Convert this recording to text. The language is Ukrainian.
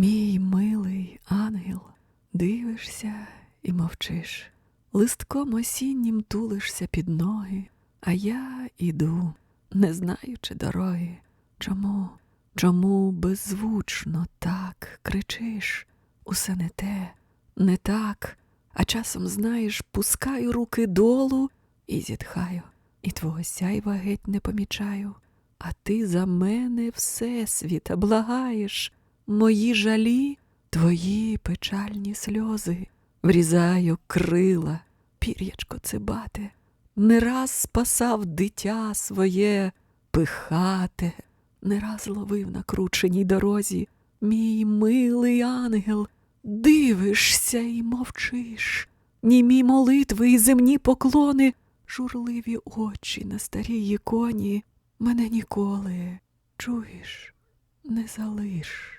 Мій милий ангел, дивишся і мовчиш, листком осіннім тулишся під ноги, а я іду, не знаючи дороги. Чому, чому беззвучно так кричиш? Усе не те, не так, а часом, знаєш, пускаю руки долу і зітхаю, і твого сяйва геть не помічаю. А ти за мене всесвіта благаєш, мої жалі, твої печальні сльози, врізаю крила, пір'ячко цибате, не раз спасав дитя своє пихате, не раз ловив на крученій дорозі. Мій милий ангел, дивишся і мовчиш, німі молитви і земні поклони, журливі очі на старій іконі, мене ніколи, чуєш, не залиш.